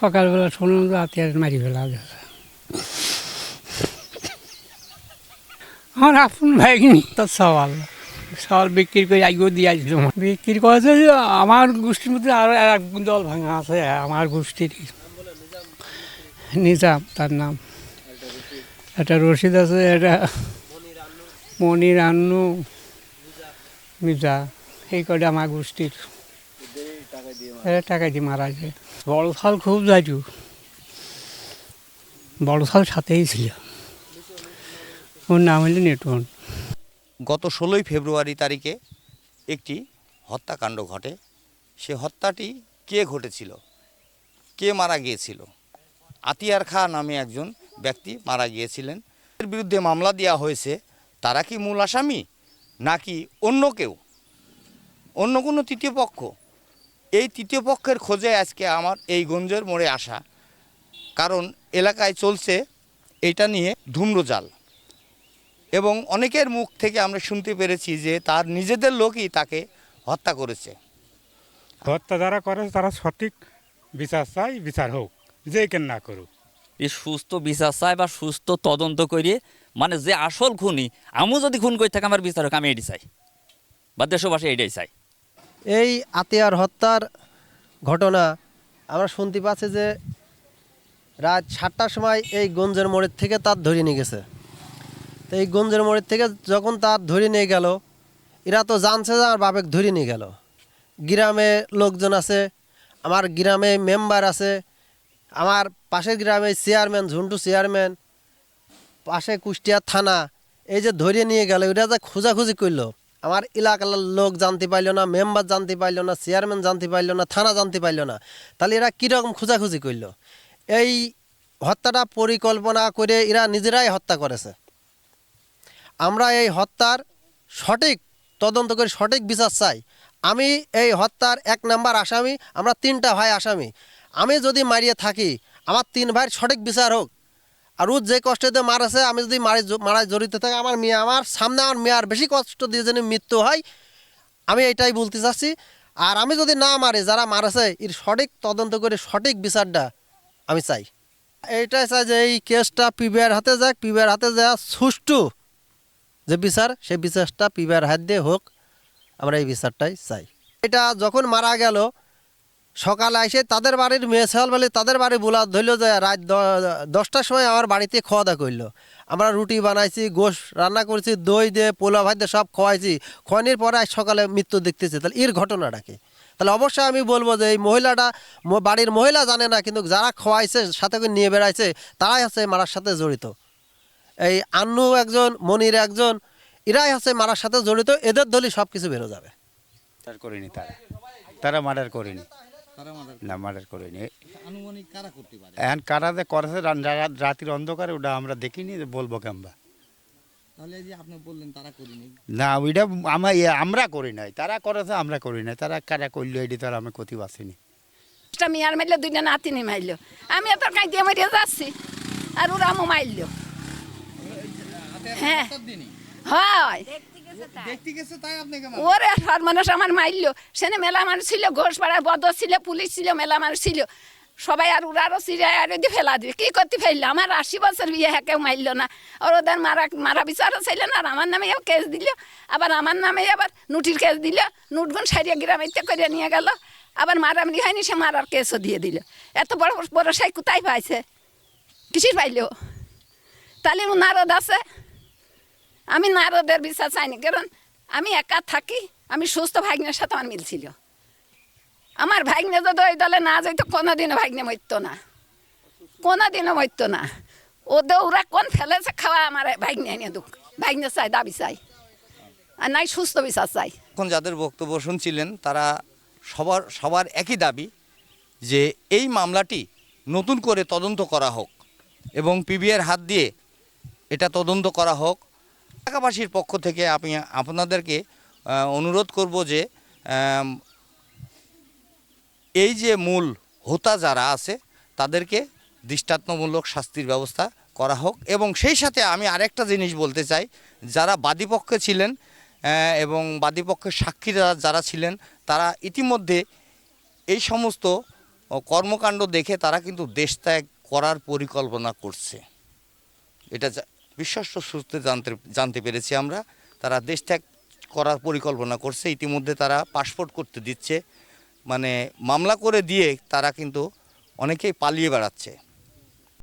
সকালবেলা শুনলাম যে আতিয়ার মারি ফেলা আমার আপন ভাইনি তার সওয়াল। সওয়াল বিক্রি করে আগেও দিয়ে আসছিল বিক্রি করেছে আমার গোষ্ঠীর মধ্যে আরও এক দল ভাঙা আছে, আমার গোষ্ঠীর। নিজাম, তার নাম। একটা রশিদ আছে, এটা মনির আন্নু। মিজা এই কটা আমার গোষ্ঠীর। টাকা দিয়ে মারা যায়। বড় খুব যাইটু বড় সাল সাথেই ছিল। ওর নাম গত ষোলোই ফেব্রুয়ারি তারিখে একটি হত্যাকাণ্ড ঘটে। সে হত্যাটি কে ঘটেছিল? কে মারা গিয়েছিল? আতিয়ার খা নামে একজন ব্যক্তি মারা গিয়েছিলেন। এর বিরুদ্ধে মামলা দেওয়া হয়েছে। তারা কি মূল আসামি? নাকি অন্য কেউ? অন্য কোনো তৃতীয় পক্ষ? এই তৃতীয় পক্ষের খোঁজে আজকে আমার এই গঞ্জের মোড়ে আসা। কারণ এলাকায় চলছে এটা নিয়ে ধূম্রজাল। এবং অনেকের মুখ থেকে আমরা শুনতে পেরেছি যে তার নিজেদের লোকই তাকে হত্যা করেছে। হত্যা যারা করে তারা সঠিক বিচার চাই বিচার হোক যে কেন না করুক। এই সুস্থ বিচার চাই বা সুস্থ তদন্ত করে মানে যে আসল খুনি আমিও যদি খুন করে থাকে আমার বিচার হোক আমি এটি চাই। বা দেশবাসী এটাই চাই। এই আতিয়ার হত্যার ঘটনা আমরা শুনতে পাচ্ছি যে রাত সাতটার সময় এই গঞ্জের মোড়ের থেকে তার ধরে নিয়ে গেছে। তো এই গঞ্জের মোড়ের থেকে যখন তার ধরে নিয়ে গেল, এরা তো জানছে যে আমার বাপেক ধরে নিয়ে গেল। গ্রামে লোকজন আছে, আমার গ্রামে মেম্বার আছে, আমার পাশের গ্রামে চেয়ারম্যান, ঝুন্টু চেয়ারম্যান, পাশে কুষ্টিয়া থানা, এই যে ধরে নিয়ে গেল ওটা যে খোঁজাখুঁজি করল। আমার এলাকার লোক জানতে পারল না, মেম্বার জানতে পারল না চেয়ারম্যান জানতে পারল না, থানা জানতে পারল না। তাহলে এরা কীরকম খোঁজাখুঁজি করল? এই হত্যাটা পরিকল্পনা করে এরা নিজেরাই হত্যা করেছে। আমরা এই হত্যার সঠিক তদন্ত করে সঠিক বিচার চাই। আমি এই হত্যার এক নাম্বার আসামি, আমরা তিনটা ভাই আসামি। আমি যদি মারিয়ে থাকি, আমার তিন ভাইয়ের সঠিক বিচার হোক আর ও যে কষ্টতে মারাছে, আমি যদি মারি মারায় জড়িত থাকি, আমার মেয়ে, আমার সামনে আমার মেয়ে আর বেশি কষ্ট দিয়ে যেন মৃত্যু হয়, আমি এটাই বলতে চাচ্ছি। আর আমি যদি না মারি, যারা মারাছে, এর সঠিক তদন্ত করে সঠিক বিচারটা আমি চাই। এইটাই চাই যে এই কেসটা পিবিআর হাতে যাক পিবিআর হাতে যা সুষ্ঠু যে বিচার, সেই বিচারটা পিবিআর হাত দিয়ে হোক, আমরা এই বিচারটাই চাই। এটা যখন মারা গেল সকালে এসে তাদের বাড়ির মেয়ে ছেল বলে তাদের বাড়ি বোলা ধরলো যে রাত দশটার সময় আমার বাড়িতে খাওয়া দাওয়া করল আমরা রুটি বানাইছি, গোশ রান্না করেছি, দই দিয়ে পোলা ভাত দিয়ে সব খাওয়াইছি। খাওয়ানোর পরে আজ সকালে মৃত্যু দেখতেছে। তাহলে এর ঘটনাটা কি? তাহলে অবশ্যই আমি বলব যে এই মহিলাটা বাড়ির মহিলা জানে না, কিন্তু যারা খাওয়াইছে, সাথে করে নিয়ে বেড়াইছে, তারাই হচ্ছে মারার সাথে জড়িত। এই আন্নু একজন, মনির একজন, এরাই হচ্ছে মারার সাথে জড়িত। এদের দলই সব কিছু বেরো যাবে। তারা। তারা মার্ডার করেনি। না মার্ডার করেনি আনুমানিক কারা করতে পারে? এখন কারা যে করেছে রাতের অন্ধকারে ওটা আমরা দেখিনি বলব কেমবা তাহলে যে আপনি বললেন তারা করিনি। না ওইটা আমরা আমরা করি নাই। তারা করেছে আমরা করি নাই। তারা কারা করল এটি তারা আমি ক্ষতি বাসিনি একটা মেয়ার মারলো দুইটা নাতিনি মারলো। আমি এত কাই দিয়ে মরিয়ে যাচ্ছি। আর ওরা আমও মারলো। হ্যাঁ। হয়। দেখতে গেছে তাই আপনাকে ওরে সর্বনাশ আমার মারলো সেনে মেলা মানুষ ছিল ঘোষ পাড়ার বদ ছিল পুলিশ ছিল মেলা মানুষ ছিল। সবাই আর উড়ারও সিরিয়া আর দিয়ে ফেলা দিবে কি করতে ফেলল? আমার আশি বছর বিয়ে হ্যাঁ কেউ মারলো না। আর ওদের মারা মারা বিচারও ছিল না আর আমার নামে কেস দিল। আবার আমার নামে আবার নুটির কেস দিল। নুটগুন সারিয়া গ্রামেতে করে নিয়ে গেল। আবার মারামারি হয়নি সে মারার কেসও দিয়ে দিল। এত বড় বড় সাই কোথায় পাইছে? কিসির পাইলো? তাহলে নারদ আছে। আমি নারদের বিশ্বাস চাইনি, কারণ আমি একা থাকি, আমি সুস্থ ভাগ্নের সাথে আমার মিল ছিল। আমার ভাগ্নে যদি ওই দলে না যেত কোনোদিনও ভাগ্নে মরতো না। কোনোদিনও মরতো না। ওদের ওরা কোন ফেলেছে, খাওয়া আমার ভাগ্নে এনে দুঃখ ভাগ্নে চাই, দাবি চাই। আর নাই সুস্থ বিশ্বাস চাই। এখন যাদের বক্তব্য শুনছিলেন, তারা সবার সবার একই দাবি, যে এই মামলাটি নতুন করে তদন্ত করা হোক এবং পিবিআর হাত দিয়ে এটা তদন্ত করা হোক। এলাকাবাসীর পক্ষ থেকে আমি আপনাদেরকে অনুরোধ করব যে এই যে মূল হোতা যারা আছে, তাদেরকে দৃষ্টান্তমূলক শাস্তির ব্যবস্থা করা হোক। এবং সেই সাথে আমি আরেকটা জিনিস বলতে চাই, যারা বাদীপক্ষে ছিলেন এবং বাদীপক্ষের সাক্ষীরা যারা ছিলেন, তারা ইতিমধ্যে এই সমস্ত কর্মকাণ্ড দেখে তারা কিন্তু দেশ ত্যাগ করার পরিকল্পনা করছে। এটা বিশ্বস্ত সূত্রে জানতে জানতে পেরেছি আমরা। তারা দেশ ত্যাগ করার পরিকল্পনা করছে। ইতিমধ্যে তারা পাসপোর্ট করতে দিচ্ছে। মানে মামলা করে দিয়ে তারা কিন্তু অনেকেই পালিয়ে বেড়াচ্ছে।